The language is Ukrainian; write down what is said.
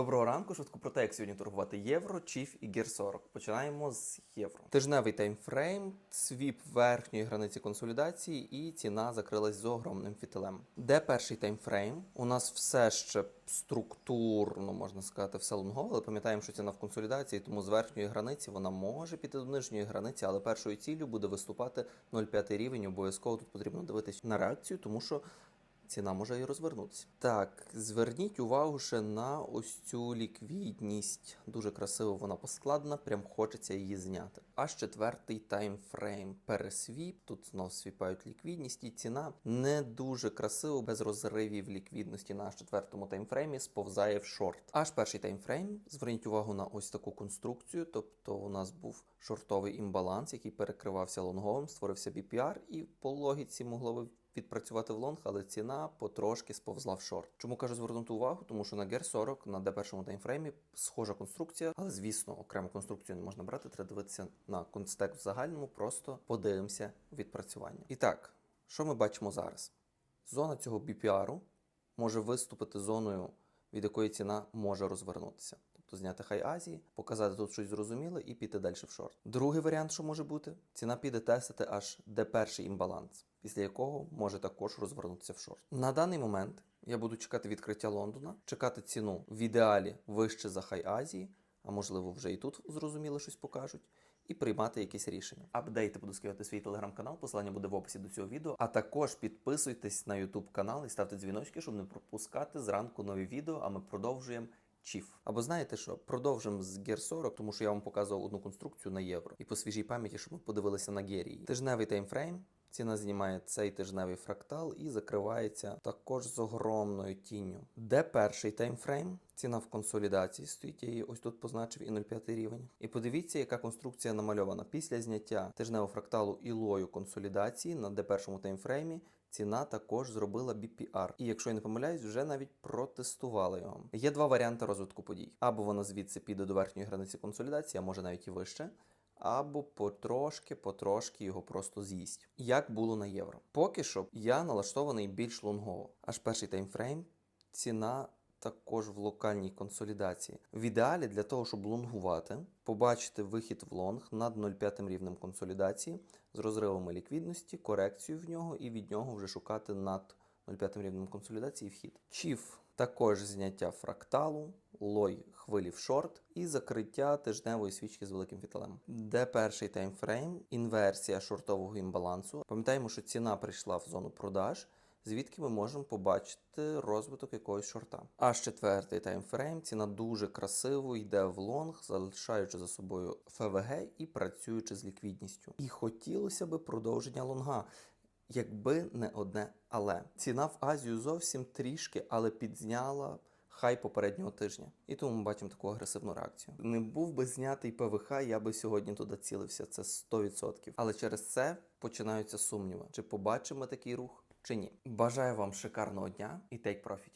Доброго ранку. Швидко про те, як сьогодні торгувати євро, чіф і гір 40. Починаємо з євро. Тижневий таймфрейм, свіп верхньої границі консолідації, і ціна закрилась з огромним фітилем. Де перший таймфрейм? У нас все ще структурно можна сказати, все лонгове, але пам'ятаємо, що ціна в консолідації, тому з верхньої границі вона може піти до нижньої границі, але першою ціллю буде виступати 0,5 рівень. Обов'язково тут потрібно дивитися на реакцію, тому що ціна може і розвернутися. Так, зверніть увагу ще на ось цю ліквідність. Дуже красиво вона поскладена, прям хочеться її зняти. Аж четвертий таймфрейм. Пересвіп. Тут знов свіпають ліквідність, і ціна не дуже красиво, без розривів ліквідності на четвертому таймфреймі сповзає в шорт. Аж перший таймфрейм. Зверніть увагу на ось таку конструкцію. Тобто у нас був шортовий імбаланс, який перекривався лонговим, створився BPR, і по логіці могло би відпрацювати в лонг, але ціна потрошки сповзла в шорт. Чому кажу звернути увагу? Тому що на GER 40 на D1 таймфреймі схожа конструкція, але звісно, окрему конструкцію не можна брати. Треба дивитися на констек в загальному. Просто подивимося відпрацювання. І так, що ми бачимо зараз? Зона цього BPR може виступити зоною, від якої ціна може розвернутися. Тобто зняти хай Азії, показати тут щось зрозуміле і піти далі в шорт. Другий варіант, що може бути, ціна піде тестити аж де перший імбаланс, після якого може також розвернутися в шорт. На даний момент я буду чекати відкриття Лондона, чекати ціну в ідеалі вище за хай Азії, а можливо вже і тут зрозуміло щось покажуть. І приймати якісь рішення. Апдейти буду скидати свій телеграм-канал, посилання буде в описі до цього відео. А також підписуйтесь на YouTube канал і ставте дзвіночки, щоб не пропускати зранку нові відео. А ми продовжуємо чіф. Або знаєте що? Продовжимо з Гер 40, тому що я вам показував одну конструкцію на євро. І по свіжій пам'яті, щоб ми подивилися на Герії. Тижневий таймфрейм. Ціна знімає цей тижневий фрактал і закривається також з огромною тінню. Де перший таймфрейм? Ціна в консолідації стоїть, я її ось тут позначив і 0,5 рівень. І подивіться, яка конструкція намальована. Після зняття тижневого фракталу ілою консолідації на D1 таймфреймі ціна також зробила BPR. І якщо я не помиляюсь, вже навіть протестувала його. Є два варіанти розвитку подій: або вона звідси піде до верхньої границі консолідації, а може навіть і вище. Або потрошки, потрошки його просто з'їсть. Як було на євро. Поки що я налаштований більш лонгово. Аж перший таймфрейм ціна також в локальній консолідації. В ідеалі для того, щоб лонгувати, побачити вихід в лонг над 0,5 рівнем консолідації з розривами ліквідності, корекцію в нього і від нього вже шукати над 0,5 рівнем консолідації вхід. Чіф також зняття фракталу, лой хвилі в шорт і закриття тижневої свічки з великим фітилем. Де перший таймфрейм, інверсія шортового імбалансу. Пам'ятаємо, що ціна прийшла в зону продаж. Звідки ми можемо побачити розвиток якогось шорта. Аж четвертий таймфрейм. Ціна дуже красиво йде в лонг, залишаючи за собою ФВГ і працюючи з ліквідністю. І хотілося би продовження лонга. Якби не одне але. Ціна в Азію зовсім трішки, але підзняла хай попереднього тижня. І тому ми бачимо таку агресивну реакцію. Не був би знятий ПВХ, я би сьогодні туди цілився, це 100%. Але через це починаються сумніви, чи побачимо такий рух, чи ні. Бажаю вам шикарного дня і тейк профітів.